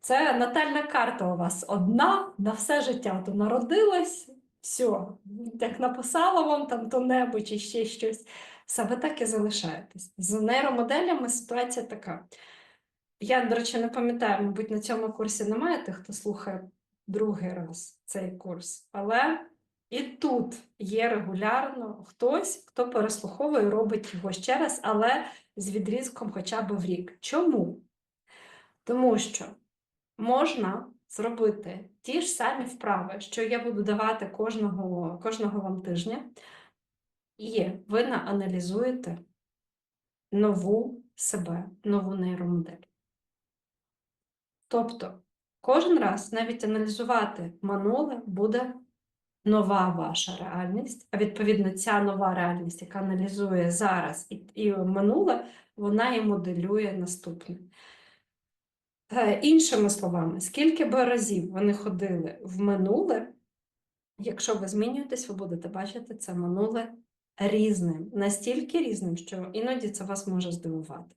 Це натальна карта у вас одна на все життя. То народилась, все, як написала вам там то небо чи ще щось, ви так і залишаєтесь. З нейромоделями ситуація така. Я, до речі, не пам'ятаю, мабуть, на цьому курсі немає тих, хто слухає другий раз цей курс, але і тут є регулярно хтось, хто переслуховує робить його ще раз, але з відрізком хоча б в рік. Чому? Тому що можна зробити ті ж самі вправи, що я буду давати кожного, кожного вам тижня, і ви аналізуєте нову себе, нову нейромодель. Тобто, кожен раз навіть аналізувати минуле буде нова ваша реальність, а відповідно ця нова реальність, яка аналізує зараз і, і минуле, вона і моделює наступне. Е, Іншими словами, скільки би разів вони ходили в минуле, якщо ви змінюєтесь, ви будете бачити це минуле різним, настільки різним, що іноді це вас може здивувати.